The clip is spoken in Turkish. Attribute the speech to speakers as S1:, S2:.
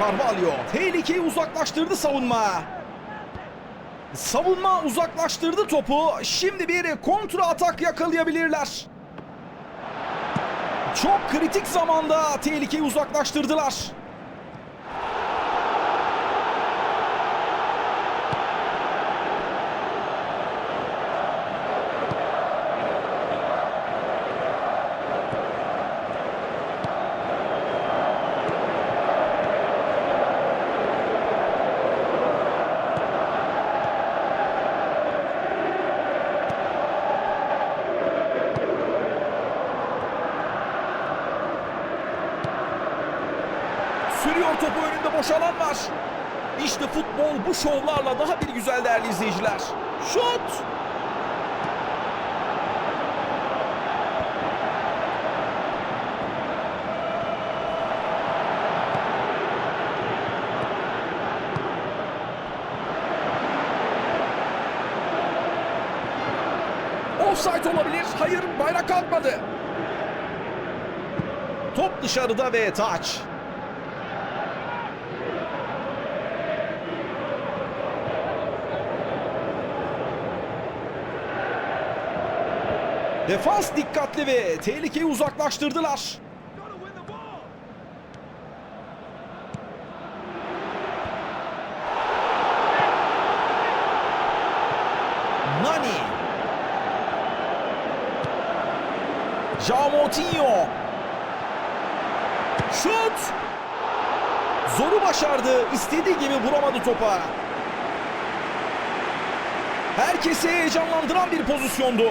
S1: Carvalho tehlikeyi uzaklaştırdı savunma. Savunma uzaklaştırdı topu. Şimdi bir kontra atak yakalayabilirler. Çok kritik zamanda tehlikeyi uzaklaştırdılar. Sürüyor topu önünde boş alan var. İşte futbol bu şovlarla daha bir güzel değerli izleyiciler. Şut! Offside olabilir. Hayır bayrak kalkmadı. Top dışarıda ve taç. Defans dikkatli ve tehlikeyi uzaklaştırdılar. Nani. Moutinho. Şut. Zoru başardı. İstediği gibi vuramadı topa. Herkesi heyecanlandıran bir pozisyondu.